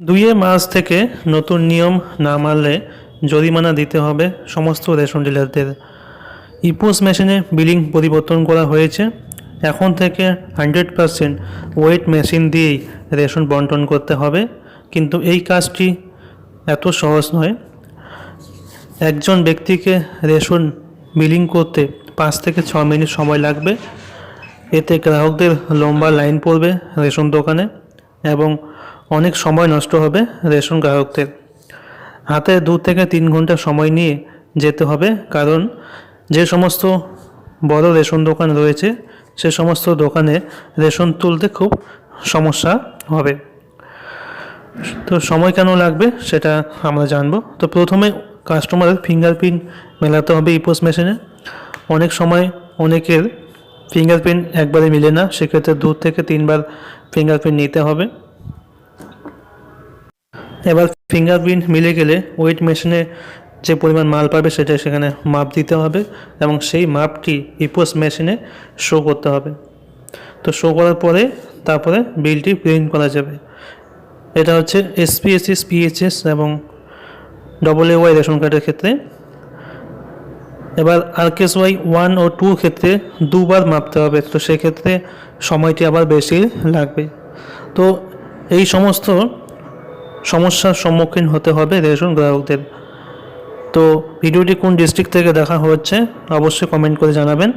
দুইয়ে মাস থেকে নতুন নিয়ম না মানলে জরিমানা দিতে হবে সমস্ত রেশন ডিলারদের। ইপোস মেশিনে বিলিং পরিবর্তন করা হয়েছে। এখন থেকে হান্ড্রেড পারসেন্ট ওয়েট মেশিন দিয়েই রেশন বন্টন করতে হবে। কিন্তু এই কাজটি এত সহজ নয়। একজন ব্যক্তিকে রেশন বিলিং করতে পাঁচ থেকে ছ মিনিট সময় লাগবে। এতে গ্রাহকদের লম্বা লাইন পড়বে রেশন দোকানে এবং অনেক সময় নষ্ট হবে রেশন গ্রাহকদের। হাতে দু থেকে তিন ঘণ্টা সময় নিয়ে যেতে হবে, কারণ যে সমস্ত বড় রেশন দোকান রয়েছে, সে সমস্ত দোকানে রেশন তুলতে খুব সমস্যা হবে। তো সময় কেন লাগবে সেটা আমরা জানব। তো প্রথমে কাস্টমারের ফিঙ্গারপ্রিন্ট মেলাতে হবে ইপোস মেশিনে। অনেক সময় অনেকের ফিঙ্গারপ্রিন্ট একবারে মিলে না, সেক্ষেত্রে দু থেকে তিনবার ফিঙ্গারপ্রিন্ট নিতে হবে। এবার ফিঙ্গারপ্রিন্ট মিলে গেলে ওয়েট মেশিনে যে পরিমাণ মাল পাবে সেটা সেখানে মাপ দিতে হবে এবং সেই মাপটি ইপোস মেশিনে শো করতে হবে। তো শো করার পরে তারপরে বিলটি প্রিন্ট করা যাবে। এটা হচ্ছে এসপিএসএস পিএইচএস এবং ডবল এ ওয়াই রেশন কার্ডের ক্ষেত্রে। এবার আরকেএস ওয়াই ওয়ান ও টু ক্ষেত্রে দুবার মাপতে হবে, তো সেক্ষেত্রে সময়টি আবার বেশি লাগবে। তো এই সমস্ত সমস্যার সম্মুখীন হতে হবে রেশন গ্রাহকদের। তো ভিডিওটি কোন ডিস্ট্রিক্ট থেকে দেখা হচ্ছে, অবশ্যই কমেন্ট করে জানাবেন।